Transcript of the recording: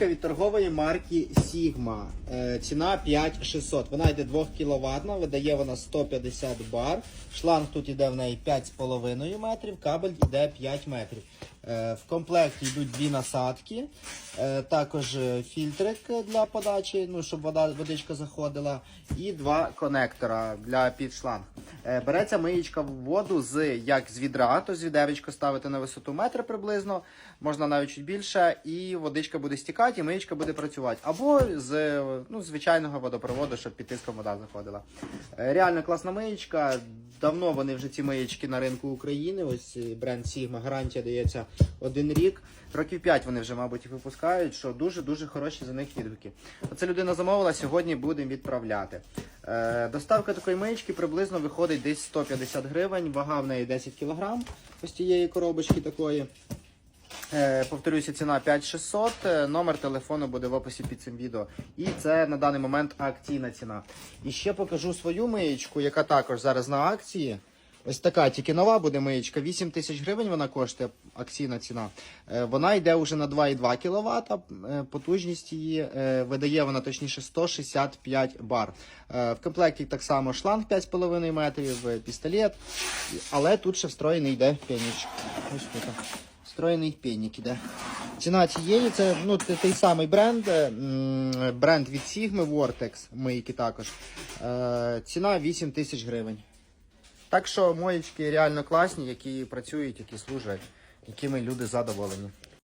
Від торгової марки Sigma. Е, Ціна 5600. Вона йде 2 кВт, видає вона 150 бар. Шланг тут йде в неї 5,5 метрів, кабель йде 5 метрів. Е, В комплекті йдуть дві насадки, е, також фільтрик для подачі, ну, щоб вода, водичка заходила, і два конектора для під шланг. Е, Береться миєчка в воду з як з відра, то з відеречка ставити на висоту метра приблизно, можна навіть чуть більше, і водичка буде стікати, і миєчка буде працювати. Або з ну, звичайного водопроводу, щоб під тиском вода заходила. Е, Реально класна миєчка. Давно вони вже ці миєчки на ринку України. Ось е, бренд Sigma, гарантія дається один рік. Років 5 вони вже, мабуть, випускають, що дуже-дуже хороші за них відгуки. Оце людина замовила, сьогодні будемо відправляти. Е, доставка такої миєчки приблизно виходить десь 150 гривень, вага в неї 10 кг ось цієї коробочки такої. Е, Повторюся, ціна 5600, е, номер телефону буде в описі під цим відео. І це на даний момент акційна ціна. І ще покажу свою миєчку, яка також зараз на акції. Ось така, тільки нова буде миєчка, 8 тисяч гривень вона коштує, акційна ціна. Е, Вона йде вже на 2,2 кВт, потужність її видає вона точніше 165 бар. В комплекті так само шланг 5,5 метрів, пістолет, але тут ще встроєний йде пенічок. Ось тут. Встроєний пінік іде. Ціна цієї це ну, той самий бренд, е, бренд від Sigma Vortex, мийки також. Е, Ціна 8 тисяч гривень. Так що моєчки реально класні, які працюють, які служать, якими люди задоволені.